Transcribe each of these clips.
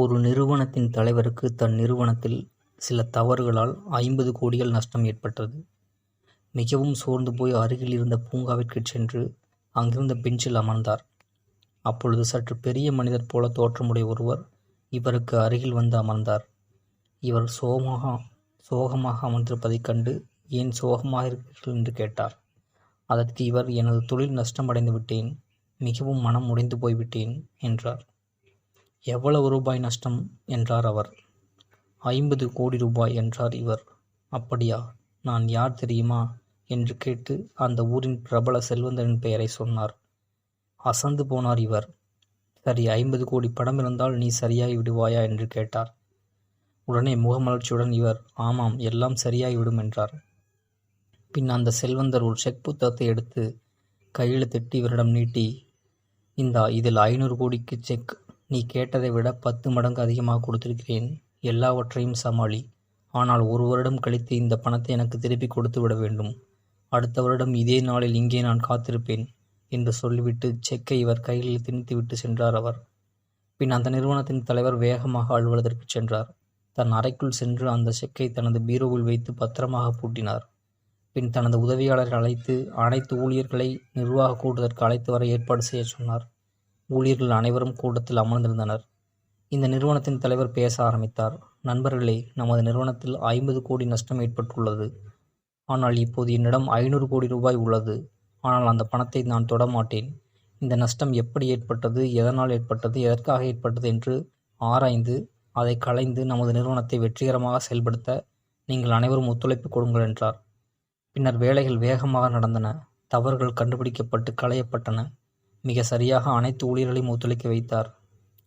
ஒரு நிறுவனத்தின் தலைவருக்கு தன் நிறுவனத்தில் சில தவறுகளால் ஐம்பது கோடிகள் நஷ்டம் ஏற்பட்டது. மிகவும் சோர்ந்து போய் அருகில் இருந்த பூங்காவிற்குச் சென்று அங்கிருந்த பெஞ்சில் அமர்ந்தார். அப்பொழுது சற்று பெரிய மனிதர் போல தோற்றமுடைய ஒருவர் இவருக்கு அருகில் வந்து அமர்ந்தார். இவர் சோகமாக அமர்ந்திருப்பதைக் கண்டு ஏன் சோகமாக இருக்கிறீர்கள் என்று கேட்டார். அதற்கு இவர் எனது தொழில் நஷ்டமடைந்து விட்டேன். மிகவும் மனம் உடைந்து போய்விட்டேன் என்றார். எவ்வளவு ரூபாய் நஷ்டம்? என்றார் அவர். ஐம்பது கோடி ரூபாய் என்றார் இவர். அப்படியா? நான் யார் தெரியுமா? என்று கேட்டு அந்த ஊரின் பிரபல செல்வந்தரின் பெயரை சொன்னார். அசந்து போனார் இவர். சரி ஐம்பது கோடி படம் இருந்தால் நீ சரியாகி விடுவாயா? என்று கேட்டார். உடனே முகமலர்ச்சியுடன் இவர் ஆமாம் எல்லாம் சரியாகிவிடும் என்றார். பின் அந்த செல்வந்தர் ஒரு செக் புத்தகத்தை எடுத்து கையில் திட்டி இவரிடம் நீட்டி இந்தா இதில் ஐநூறு கோடிக்கு செக். நீ கேட்டதை விட பத்து மடங்கு அதிகமாக கொடுத்திருக்கிறேன். எல்லாவற்றையும் சமாளி. ஆனால் ஒரு வருடம் கழித்து இந்த பணத்தை எனக்கு திருப்பிக் கொடுத்து விட வேண்டும். அடுத்த வருடம் இதே நாளில் இங்கே நான் காத்திருப்பேன் என்று சொல்லிவிட்டு செக்கை இவர் கையில் திணித்துவிட்டு சென்றார் அவர். பின் அந்த நிறுவனத்தின் தலைவர் வேகமாக அலுவலகத்திற்குச் சென்றார். தன் அறைக்குள் சென்று அந்த செக்கை தனது பீரோவில் வைத்து பத்திரமாக பூட்டினார். பின் தனது உதவியாளரை அழைத்து அனைத்து ஊழியர்களை நிர்வாகக் கூட்டத்திற்கு அழைத்து வர ஏற்பாடு செய்யச் சொன்னார். ஊழியர்கள் அனைவரும் கூட்டத்தில் அமர்ந்திருந்தனர். இந்த நிறுவனத்தின் தலைவர் பேச ஆரம்பித்தார். நண்பர்களே நமது நிறுவனத்தில் ஐம்பது கோடி நஷ்டம் ஏற்பட்டுள்ளது. ஆனால் இப்போது என்னிடம் ஐநூறு கோடி ரூபாய் உள்ளது. ஆனால் அந்த பணத்தை நான் தொடமாட்டேன். இந்த நஷ்டம் எப்படி ஏற்பட்டது எதனால் ஏற்பட்டது எதற்காக ஏற்பட்டது என்று ஆராய்ந்து அதை களைந்து நமது நிறுவனத்தை வெற்றிகரமாக செயல்படுத்த நீங்கள் அனைவரும் ஒத்துழைப்பு கொடுங்கள் என்றார். பின்னர் வேலைகள் வேகமாக நடந்தன. தவறுகள் கண்டுபிடிக்கப்பட்டு களையப்பட்டன. மிக சரியாக அனைத்து ஊழியர்களையும் ஒத்துழைக்க வைத்தார்.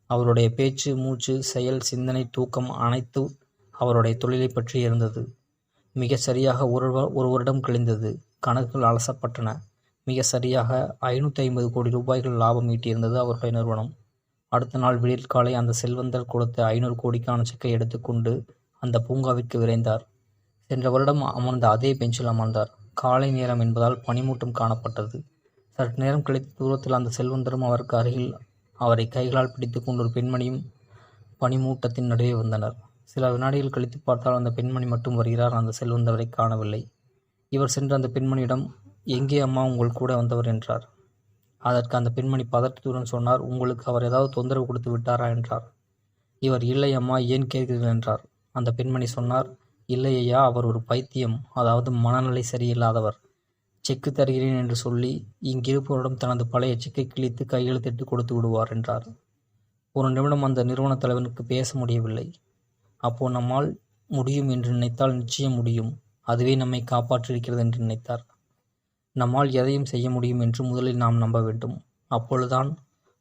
அவருடைய பேச்சு மூச்சு செயல் சிந்தனை தூக்கம் அனைத்து அவருடைய தொழிலைப் பற்றி இருந்தது. மிகச் சரியாக ஒரு வருடம் கழிந்தது. கணக்குகள் அலசப்பட்டன. மிக சரியாக ஐநூற்றி ஐம்பது கோடி ரூபாய்கள் லாபம் ஈட்டியிருந்தது அவருடைய நிறுவனம். அடுத்த நாள் விடியற்காலை அந்த செல்வந்தர் கொடுத்த ஐநூறு கோடிக்கான செக்கை எடுத்துக்கொண்டு அந்த பூங்காவிற்கு விரைந்தார். சென்ற வருடம் அமர்ந்த அதே பெஞ்சில் அமர்ந்தார். காலை நேரம் என்பதால் பனிமூட்டம் காணப்பட்டது. சற்று நேரம் கழித்து தூரத்தில் அந்த செல்வந்தரும் அவருக்கு அருகில் அவரை கைகளால் பிடித்துக் கொண்டு ஒரு பெண்மணியும் பனிமூட்டத்தின் நடுவே வந்தனர். சில வினாடிகள் கழித்துப் பார்த்தால் அந்த பெண்மணி மட்டும் வருகிறார் அந்த செல்வந்தவரை காணவில்லை. இவர் சென்று அந்த பெண்மணியிடம் எங்கே அம்மா உங்கள் கூட வந்தவர்? என்றார். அதற்கு அந்த பெண்மணி பதற்றத்துடன் சொன்னார் உங்களுக்கு அவர் ஏதாவது தொந்தரவு கொடுத்து விட்டாரா? என்றார். இவர் இல்லை அம்மா ஏன் கேட்கிறீர்கள்? என்றார். அந்த பெண்மணி சொன்னார் இல்லை ஐயா அவர் ஒரு பைத்தியம் அதாவது மனநிலை சரியில்லாதவர். செக்கு தருகிறேன் என்று சொல்லி இங்கிருப்பவரிடம் தனது பழைய செக்கை கிழித்து கையெழுத்திட்டு கொடுத்து விடுவார் என்றார். ஒரு நிமிடம் அந்த நிறுவன தலைவனுக்கு பேச முடியவில்லை. அப்போ நம்மால் முடியும் என்று நினைத்தால் நிச்சயம் முடியும். அதுவே நம்மை காப்பாற்றியிருக்கிறது என்று நினைத்தார். நம்மால் எதையும் செய்ய முடியும் என்று முதலில் நாம் நம்ப வேண்டும். அப்பொழுதுதான்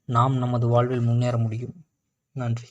நாம் நமது வாழ்வில் முன்னேற முடியும். நன்றி.